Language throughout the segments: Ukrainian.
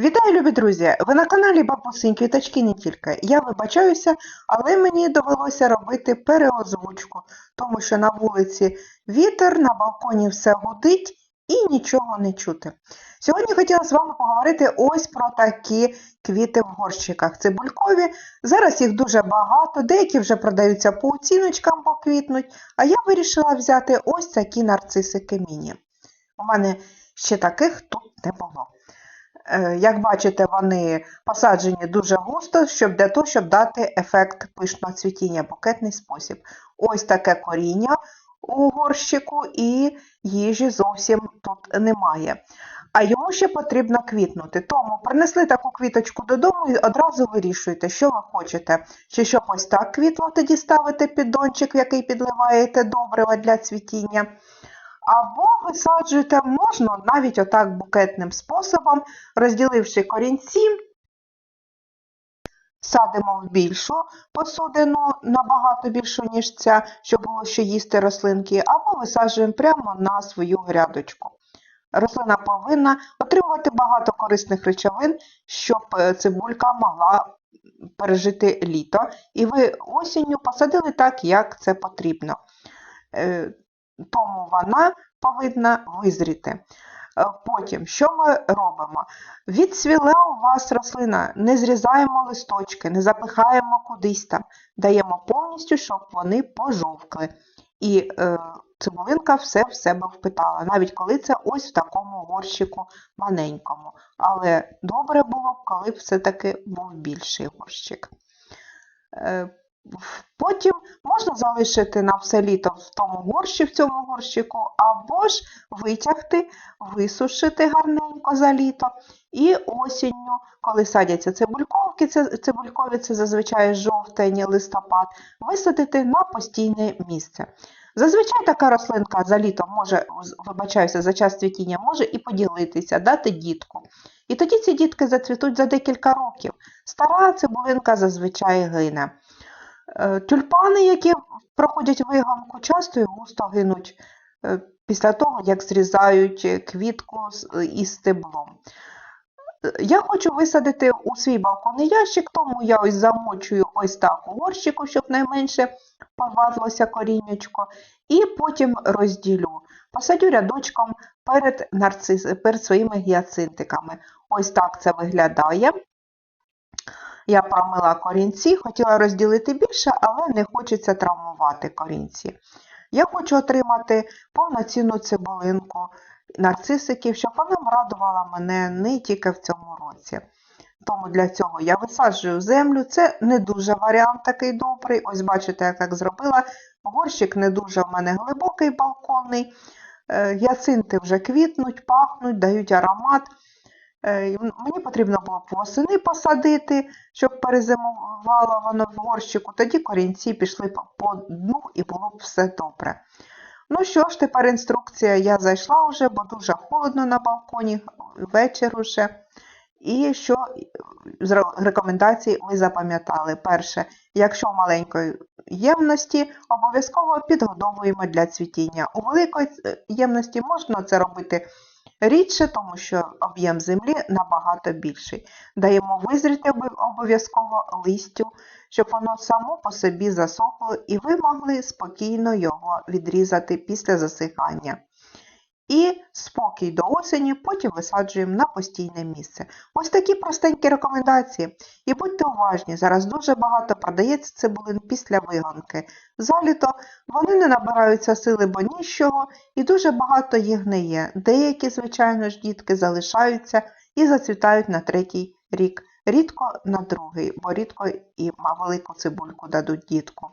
Вітаю, любі друзі! Ви на каналі Бабусинь Квіточки не тільки. Я вибачаюся, але мені довелося робити переозвучку, тому що на вулиці вітер, на балконі все гудить і нічого не чути. Сьогодні хотіла з вами поговорити ось про такі квіти в горщиках. Цибулькові. Зараз їх дуже багато, деякі вже продаються по оціночкам, поквітнуть, а я вирішила взяти ось такі нарцисики міні. У мене ще таких тут не було. Е, Як бачите, вони посаджені дуже густо, щоб для того, щоб дати ефект пишного цвітіння, букетний спосіб. Ось таке коріння у горщику, і їжі зовсім тут немає. А йому ще потрібно квітнути. Тому принесли таку квіточку додому і одразу вирішуєте, що ви хочете. Чи щоб ось так квітло тоді ставите піддончик, який підливаєте добрива для цвітіння. Або висаджуєте можна навіть отак букетним способом, розділивши корінці, садимо в більшу посудину, набагато більшу, ніж ця, щоб було що їсти рослинки, або висаджуємо прямо на свою грядочку. Рослина повинна отримувати багато корисних речовин, щоб е, цибулька могла пережити літо. І ви осінню посадили так, як це потрібно. Тому вона повинна визріти. Е, Потім, що ми робимо? Відсвіла у вас рослина, не зрізаємо листочки, не запихаємо кудись там, даємо повністю, щоб вони пожовкли. І е, цибулинка все в себе впитала, навіть коли це ось в такому горщику маленькому. Але добре було б, коли б все-таки був більший горщик. Е, Потім можна залишити на все літо в тому горщі, в цьому горщику, або ж витягти, висушити гарненько за літо. І осінню, коли садяться цибульковки, цибулькові це зазвичай жовтень, листопад, висадити на постійне місце. Зазвичай така рослинка за літо може, вибачаюся, за час цвітіння може і поділитися, дати дітку. І тоді ці дітки зацвітуть за декілька років. Стара цибулинка зазвичай гине. Е, Тюльпани, які проходять вигонку, часто і густо гинуть е, після того, як зрізають квітку із стеблом. Я хочу висадити у свій балконний ящик, тому я ось замочую ось так у горщику, щоб найменше повадлося коріннячко, і потім розділю. Посадю рядочком перед, нарцис... перед своїми гіацинтиками. Ось так це виглядає. Я промила корінці, хотіла розділити більше, але не хочеться травмувати корінці. Я хочу отримати повноцінну цибулинку нарцисиків, щоб вона радувала мене не тільки в цьому році. Тому для цього я висаджую землю. Це не дуже варіант такий добрий. Ось бачите, я так зробила. Горщик не дуже в мене глибокий балконний. Е, Гіацинти вже квітнуть, пахнуть, дають аромат. Е, Мені потрібно було восени посадити, щоб перезимувало воно в горщику. Тоді корінці пішли по- по дну і було б все добре. Ну що ж, тепер інструкція. Я зайшла вже, бо дуже холодно на балконі, вечір уже. І що з рекомендацій ви запам'ятали? Перше, якщо в маленької ємності, обов'язково підгодовуємо для цвітіння. У великої е, ємності можна це робити рідше, тому що об'єм землі набагато більший. Даємо визріти обов'язково листю, щоб воно само по собі засохло і ви могли спокійно його відрізати після засихання. І спокій до осені, потім висаджуємо на постійне місце. Ось такі простенькі рекомендації. І будьте уважні, зараз дуже багато продається цибулин після вигонки. Заліто вони не набираються сили, бо нічого, і дуже багато їх не є. Деякі, звичайно ж, дітки залишаються і зацвітають на третій рік. Рідко на другий, бо рідко і велику цибульку дадуть дітку.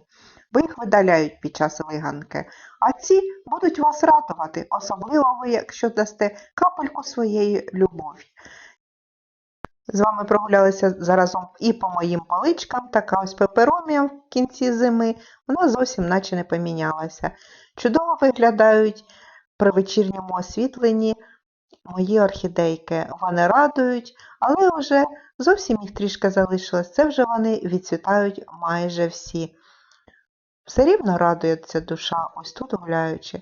Бо їх видаляють під час виганки. А ці будуть вас радувати, особливо ви, якщо дасте капельку своєї любові. З вами прогулялися заразом і по моїм паличкам, така ось пеперомія в кінці зими, вона зовсім наче не помінялася. Чудово виглядають при вечірньому освітленні мої орхідейки. Вони радують, але вже зовсім їх трішки залишилось. Це вже вони відцвітають майже всі. Все рівно радується душа, ось тут гуляючи.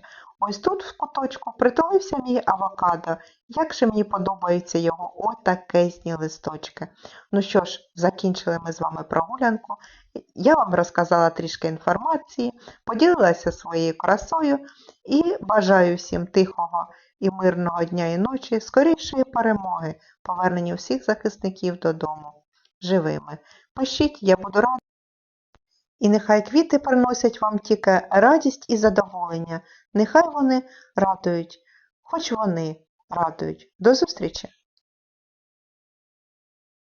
Ось тут в куточку притулився мій авокадо. Як же мені подобаються його отакезні листочки. Ну що ж, закінчили ми з вами прогулянку. Я вам розказала трішки інформації, поділилася своєю красою і бажаю всім тихого і мирного дня і ночі, скорішої перемоги, повернення всіх захисників додому живими. Пишіть, я буду рада. І нехай квіти приносять вам тільки радість і задоволення. Нехай вони радують, хоч вони радують. До зустрічі!